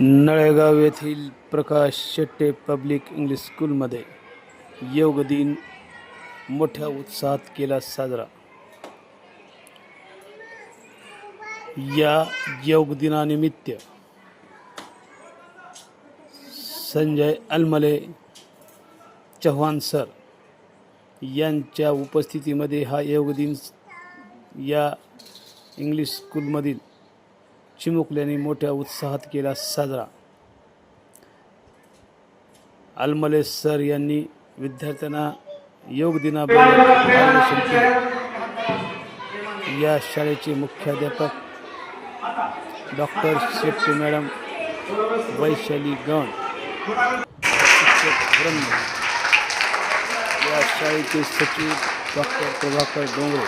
नळेगाव येथील प्रकाश Shette public English स्कूलमध्ये योग दिन मोठ्या उत्साहात केला साजरा. या योग दिनानिमित्त संजय अलमले चव्हाण सर यांच्या उपस्थितीमध्ये हा योग दिन या इंग्लिश स्कूलमधील चिमुकल्याने मोठ्या उत्साहात केला साजरा. अलमले सर यांनी विद्यार्थ्यांना योग दिनाबद्दल मार्गदर्शन केले. या शाळेचे मुख्याध्यापक डॉक्टर शेट्टी मॅडम वैशाली गण. शिक्षक या शाळेचे सचिव डॉक्टर प्रभाकर डोंगरे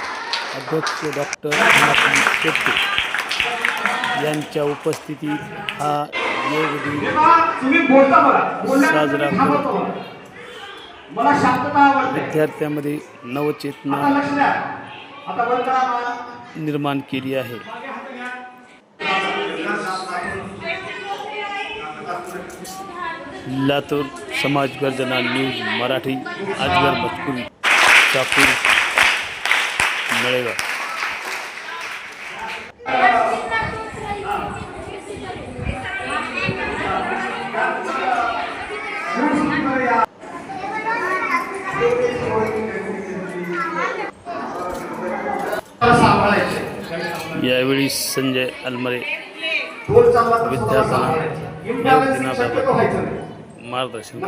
अध्यक्ष डॉक्टर शेट्टी. यांच्या उपस्थितीत हा योग दिन साजरा करतो. विद्यार्थ्यांमध्ये नवचेतना. निर्माण केली आहे. लातूर समाज गर्जना न्यूज मराठी अजगर मजकूर चाकूर नळेगाव यावेळी संजय अलमरे विद्यार्थ्यांना. मार्गदर्शन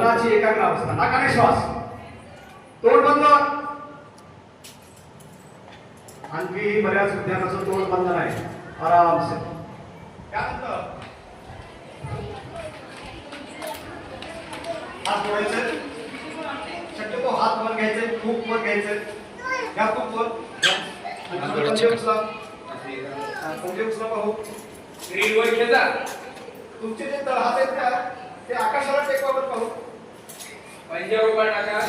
आणखी बऱ्याच विद्यार्थ्यांचं तोंड बंद नाही. आरामसे. त्यानंतर हात जोडायचे शक्यतो हात वर घ्यायचे खूप वर घ्यायचे. या खूप वर. हा, पंजे उचला पाहू? स्क्रीनवर घेता तुमचे जे तळहात आहेत त्या ते आकाशाला टेकवावर पाहू. पंजाब टाका.